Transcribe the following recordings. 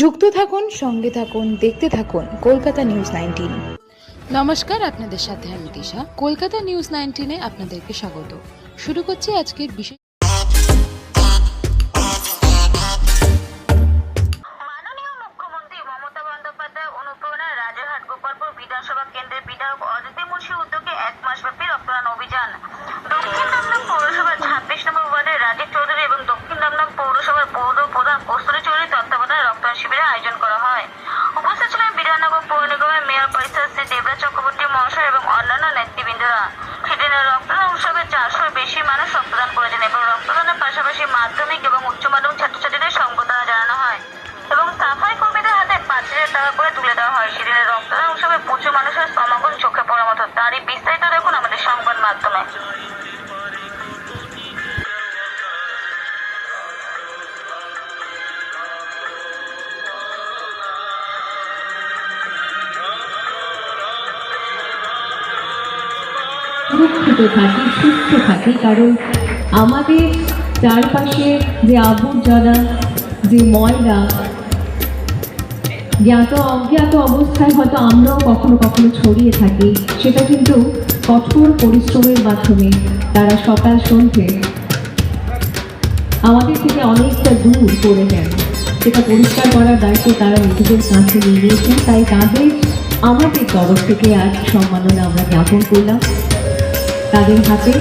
যুক্ত থাকুন সঙ্গে থাকুন দেখতে থাকুন কলকাতা নিউজ নাইনটিন। নমস্কার আপনাদের সাথে আমি দিশা। কলকাতা নিউজ নাইনটিনে আপনাদেরকে স্বাগত। শুরু করছি আজকের বিশেষ মাননীয় মুখ্যমন্ত্রী মমতা বন্দ্যোপাধ্যায় অনুপ্রেরণায় রাজারহাট গোপালপুর বিধানসভা কেন্দ্রের বিধায়ক অদিতি মুন্সি উদ্যোগে এক মাসব্যাপী রক্তদান অভিযান। সুরক্ষিত থাকি, সুস্থ থাকি, কারণ আমাদের চারপাশে যে আবর্জনা, যে ময়লা, জ্ঞাত অজ্ঞাত অবস্থায় হয়তো আমরাও কখনো কখনো ছড়িয়ে থাকি, সেটা কিন্তু কঠোর পরিশ্রমের মাধ্যমে তারা সকাল সন্ধ্যে আমাদের থেকে অনেকটা দূর করে দেন সেটা পরিষ্কার করার দায়িত্ব তারা নিজেদের কাছে নিয়ে নিয়েছেন, তাই তাদের আমাদের তরফ থেকে আজ সম্মাননা আমরা জ্ঞাপন করলাম। তাদের হাতে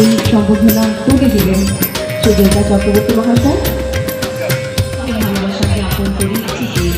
এই সম্বোধনা তুলে দিলেন সুজয়তা চক্রবর্তী মহাশয়। আমি ভালোবাসা করি ঠিক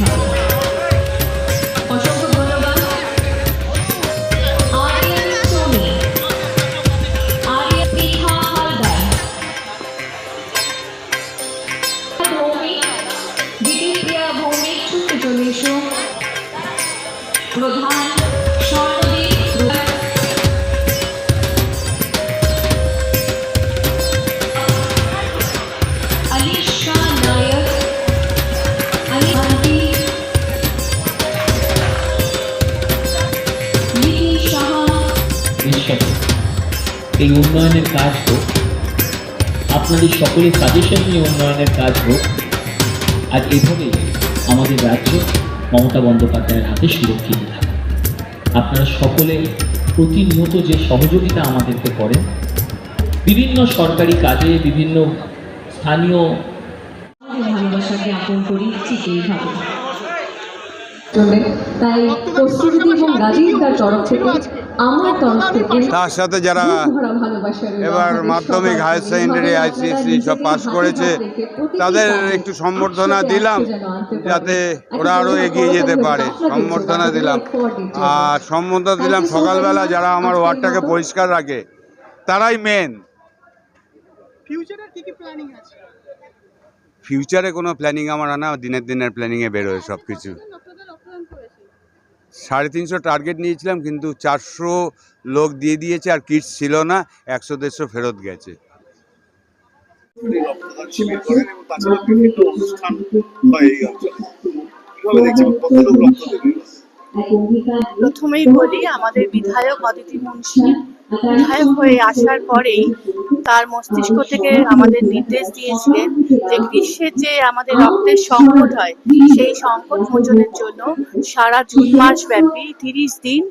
এই উন্নয়নের কাজ হোক আপনাদের সকলের সাজেশন নিয়ে উন্নয়নের কাজ হোক আর এভাবেই আমাদের রাজ্য মমতা বন্দ্যোপাধ্যায়ের হাতে সুরক্ষিত থাকে আপনারা সকলে প্রতিনিয়ত যে সহযোগিতা আমাদেরকে করেন বিভিন্ন সরকারি কাজে বিভিন্ন স্থানীয় ভালোবাসা জ্ঞাপন করি ঠিক এইভাবে। তাই কস্তুরী এবং রাজীব তার তরফ থেকে তার সাথে যারা এবার মাধ্যমিক হায়ার। সেকেন্ডারি আইসিএসসি আপনারা সব পাস নিজেদের করেছে তাদের একটু সম্বর্ধনা দিলাম। যাতে ওরা আরও এগিয়ে যেতে পারে সম্বর্ধনা দিলাম আর সম্বর্ধনা দিলাম সকালবেলা যারা আমার ওয়ার্ডটাকে পরিষ্কার রাখে তারাই মেন ফিউচারের কি কি প্ল্যানিং আছে ফিউচারে কোনো প্ল্যানিং আমার আনা দিনের দিনের প্ল্যানিংয়ে বেরোয় সব কিছু করেছে সাড়ে তিনশো টার্গেট নিয়েছিলাম, কিন্তু চারশো লোক দিয়ে দিয়েছে আর কিট ছিল না, একশো দেড়শো ফেরত গেছে। অনুষ্ঠান প্রথমেই বলি, আমাদের বিধায়ক অদিতি মুন্সি বিধায়ক হয়ে আসার পরেই তার মস্তিষ্ক থেকে আমাদের নির্দেশ দিয়েছিলেন যে গ্রীষ্মের যে আমাদের রক্তের সংকট হয়, সেই সংকট মোচনের জন্য সারা জুন মাস ব্যাপী তিরিশ দিন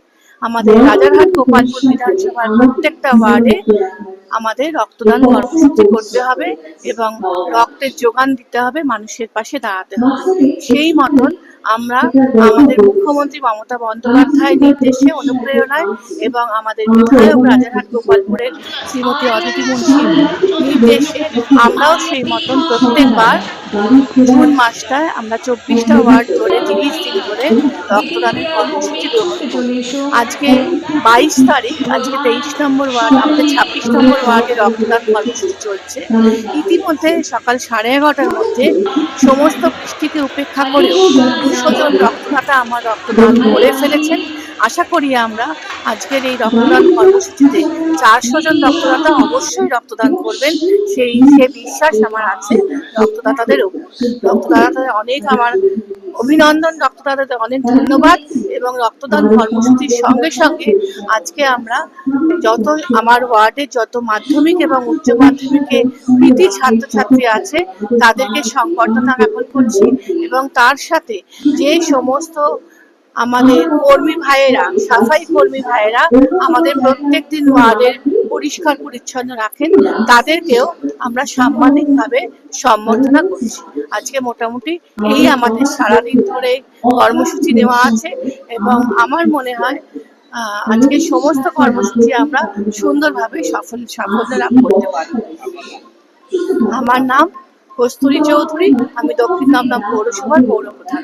আমাদের রাজারহাট গোপালপুর বিধানসভার প্রত্যেকটা ওয়ার্ডে আমাদের রক্তদান কর্মসূচি করতে হবে এবং রক্তের যোগান দিতে হবে মানুষের পাশে দাঁড়াতে হবে। সেই মতন আমরা আমাদের মুখ্যমন্ত্রী মমতা বন্দ্যোপাধ্যায় নির্দেশে, অনুপ্রেরণায় এবং আমাদের বিধায়ক রাজারহাট গোপালপুরের শ্রীমতী অদিতি মুন্সির নির্দেশে আমরাও সেই মতন প্রত্যেকবার জুন মাসটায় আমরা চব্বিশটা ওয়ার্ড ধরে তিরিশ দিন ধরে রক্তদানের কর্মসূচি আজকে বাইশ তারিখ, আজকে তেইশ নম্বর ওয়ার্ড, আমাদের ছাব্বিশ নম্বর ওয়ার্ডে রক্তদান কর্মসূচি চলছে। ইতিমধ্যে সকাল সাড়ে এগারোটার মধ্যে সমস্ত বৃষ্টিকে উপেক্ষা করেও দুশো জন রক্তদাতা আমার রক্তদান করে ফেলেছেন। আশা করি আমরা আজকের এই রক্তদান কর্মসূচিতে চারশো জন রক্তদাতা অবশ্যই রক্তদান করবেন। সেই, সে বিশ্বাস আমার আছে রক্তদাতাদের উপর রক্তদাতাদের অনেক আমার অভিনন্দন, রক্তদাতাদের অনেক ধন্যবাদ এবং রক্তদান কর্মসূচির সঙ্গে সঙ্গে আজকে আমরা যত আমার ওয়ার্ডে যত মাধ্যমিক এবং উচ্চ মাধ্যমিকে কৃতি ছাত্রছাত্রী আছে, তাদেরকে সংবর্ধনা জ্ঞাপন করছি এবং তার সাথে যে সমস্ত আমাদের কর্মী ভাইয়েরা, সাফাই কর্মী ভাইয়েরা আমাদের প্রত্যেক দিন ওয়ার্ডের পরিষ্কার পরিচ্ছন্ন রাখেন। তাদেরকেও আমরা সাম্মানিকভাবে সম্বর্ধনা করছি। আজকে মোটামুটি এই আমাদের সারাদিন ধরে কর্মসূচি নেওয়া আছে এবং আমার মনে হয় আজকে সমস্ত কর্মসূচি আমরা সুন্দরভাবে সফল, সাফল্য লাভ করতে পারব। আমার নাম কস্তুরী চৌধুরী, আমি দক্ষিণ দমদম পৌরসভার পৌরপ্রধান।